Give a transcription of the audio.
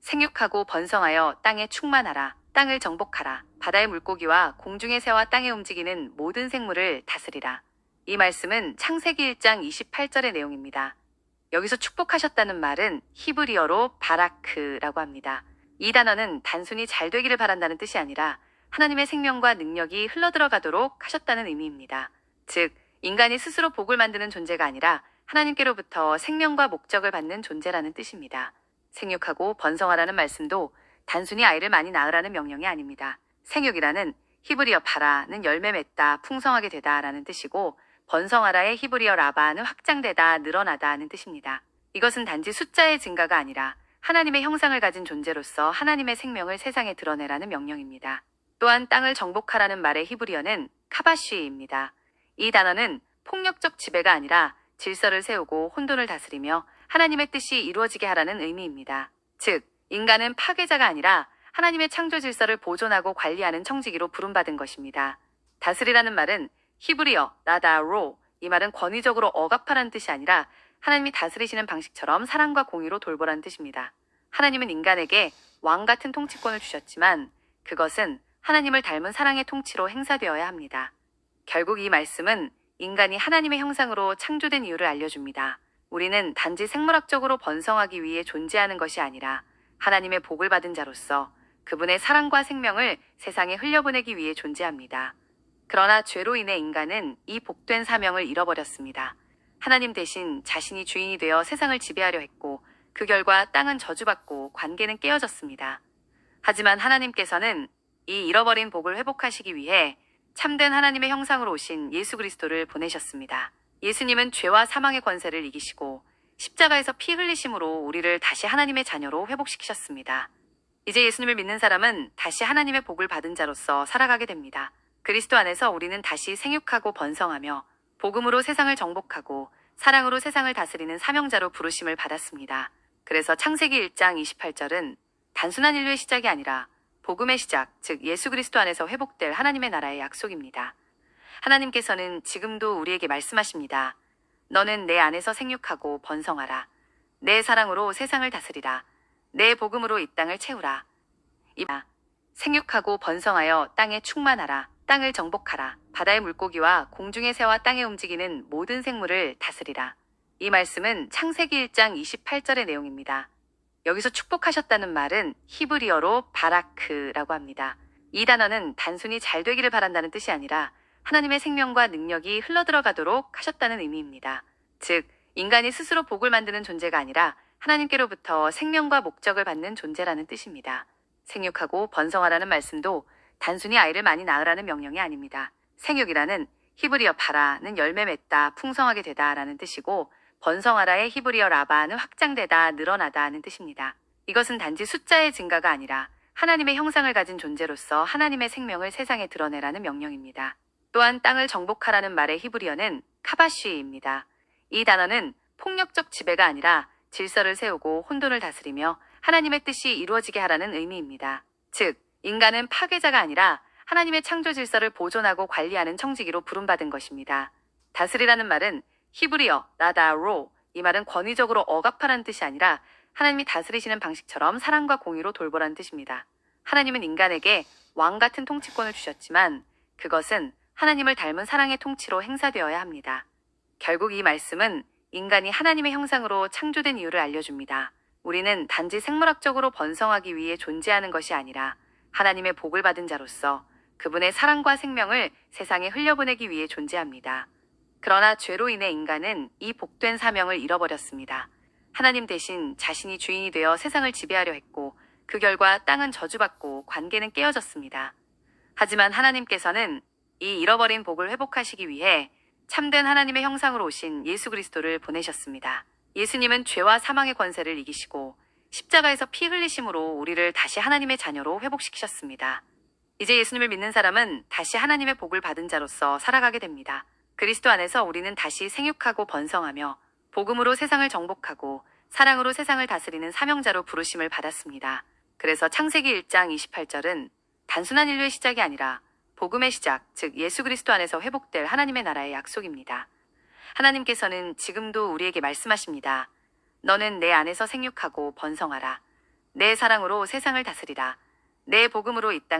생육하고 번성하여 땅에 충만하라. 땅을 정복하라. 바다의 물고기와 공중의 새와 땅에 움직이는 모든 생물을 다스리라. 이 말씀은 창세기 1장 28절의 내용입니다. 여기서 축복하셨다는 말은 히브리어로 바라크라고 합니다. 이 단어는 단순히 잘 되기를 바란다는 뜻이 아니라 하나님의 생명과 능력이 흘러들어가도록 하셨다는 의미입니다. 즉, 인간이 스스로 복을 만드는 존재가 아니라 하나님께로부터 생명과 목적을 받는 존재라는 뜻입니다. 생육하고 번성하라는 말씀도 단순히 아이를 많이 낳으라는 명령이 아닙니다. 생육이라는 히브리어 바라는 열매 맺다, 풍성하게 되다라는 뜻이고 번성하라의 히브리어 라바는 확장되다, 늘어나다는 뜻입니다. 이것은 단지 숫자의 증가가 아니라 하나님의 형상을 가진 존재로서 하나님의 생명을 세상에 드러내라는 명령입니다. 또한 땅을 정복하라는 말의 히브리어는 카바쉬입니다. 이 단어는 폭력적 지배가 아니라 질서를 세우고 혼돈을 다스리며 하나님의 뜻이 이루어지게 하라는 의미입니다. 즉, 인간은 파괴자가 아니라 하나님의 창조 질서를 보존하고 관리하는 청지기로 부름받은 것입니다. 다스리라는 말은 히브리어 나다로 이 말은 권위적으로 억압하라는 뜻이 아니라 하나님이 다스리시는 방식처럼 사랑과 공의로 돌보라는 뜻입니다. 하나님은 인간에게 왕 같은 통치권을 주셨지만 그것은 하나님을 닮은 사랑의 통치로 행사되어야 합니다. 결국 이 말씀은 인간이 하나님의 형상으로 창조된 이유를 알려줍니다. 우리는 단지 생물학적으로 번성하기 위해 존재하는 것이 아니라 하나님의 복을 받은 자로서 그분의 사랑과 생명을 세상에 흘려보내기 위해 존재합니다. 그러나 죄로 인해 인간은 이 복된 사명을 잃어버렸습니다. 하나님 대신 자신이 주인이 되어 세상을 지배하려 했고 그 결과 땅은 저주받고 관계는 깨어졌습니다. 하지만 하나님께서는 이 잃어버린 복을 회복하시기 위해 참된 하나님의 형상으로 오신 예수 그리스도를 보내셨습니다. 예수님은 죄와 사망의 권세를 이기시고 십자가에서 피 흘리심으로 우리를 다시 하나님의 자녀로 회복시키셨습니다. 이제 예수님을 믿는 사람은 다시 하나님의 복을 받은 자로서 살아가게 됩니다. 그리스도 안에서 우리는 다시 생육하고 번성하며 복음으로 세상을 정복하고 사랑으로 세상을 다스리는 사명자로 부르심을 받았습니다. 그래서 창세기 1장 28절은 단순한 인류의 시작이 아니라 복음의 시작, 즉 예수 그리스도 안에서 회복될 하나님의 나라의 약속입니다. 하나님께서는 지금도 우리에게 말씀하십니다. 너는 내 안에서 생육하고 번성하라. 내 사랑으로 세상을 다스리라. 내 복음으로 이 땅을 채우라. 이바 생육하고 번성하여 땅에 충만하라. 땅을 정복하라. 바다의 물고기와 공중의 새와 땅에 움직이는 모든 생물을 다스리라. 이 말씀은 창세기 1장 28절의 내용입니다. 여기서 축복하셨다는 말은 히브리어로 바라크라고 합니다. 이 단어는 단순히 잘 되기를 바란다는 뜻이 아니라 하나님의 생명과 능력이 흘러들어가도록 하셨다는 의미입니다. 즉, 인간이 스스로 복을 만드는 존재가 아니라 하나님께로부터 생명과 목적을 받는 존재라는 뜻입니다. 생육하고 번성하라는 말씀도 단순히 아이를 많이 낳으라는 명령이 아닙니다. 생육이라는 히브리어 바라는 열매 맺다, 풍성하게 되다라는 뜻이고 번성하라의 히브리어 라바는 확장되다, 늘어나다는 뜻입니다. 이것은 단지 숫자의 증가가 아니라 하나님의 형상을 가진 존재로서 하나님의 생명을 세상에 드러내라는 명령입니다. 또한 땅을 정복하라는 말의 히브리어는 카바쉬입니다. 이 단어는 폭력적 지배가 아니라 질서를 세우고 혼돈을 다스리며 하나님의 뜻이 이루어지게 하라는 의미입니다. 즉, 인간은 파괴자가 아니라 하나님의 창조 질서를 보존하고 관리하는 청지기로 부름받은 것입니다. 다스리라는 말은 히브리어 나다로 이 말은 권위적으로 억압하라는 뜻이 아니라 하나님이 다스리시는 방식처럼 사랑과 공의로 돌보라는 뜻입니다. 하나님은 인간에게 왕 같은 통치권을 주셨지만 그것은 하나님을 닮은 사랑의 통치로 행사되어야 합니다. 결국 이 말씀은 인간이 하나님의 형상으로 창조된 이유를 알려줍니다. 우리는 단지 생물학적으로 번성하기 위해 존재하는 것이 아니라 하나님의 복을 받은 자로서 그분의 사랑과 생명을 세상에 흘려보내기 위해 존재합니다. 그러나 죄로 인해 인간은 이 복된 사명을 잃어버렸습니다. 하나님 대신 자신이 주인이 되어 세상을 지배하려 했고 그 결과 땅은 저주받고 관계는 깨어졌습니다. 하지만 하나님께서는 이 잃어버린 복을 회복하시기 위해 참된 하나님의 형상으로 오신 예수 그리스도를 보내셨습니다. 예수님은 죄와 사망의 권세를 이기시고 십자가에서 피 흘리심으로 우리를 다시 하나님의 자녀로 회복시키셨습니다. 이제 예수님을 믿는 사람은 다시 하나님의 복을 받은 자로서 살아가게 됩니다. 그리스도 안에서 우리는 다시 생육하고 번성하며 복음으로 세상을 정복하고 사랑으로 세상을 다스리는 사명자로 부르심을 받았습니다. 그래서 창세기 1장 28절은 단순한 인류의 시작이 아니라 복음의 시작, 즉 예수 그리스도 안에서 회복될 하나님의 나라의 약속입니다. 하나님께서는 지금도 우리에게 말씀하십니다. 너는 내 안에서 생육하고 번성하라. 내 사랑으로 세상을 다스리라. 내 복음으로 이 땅을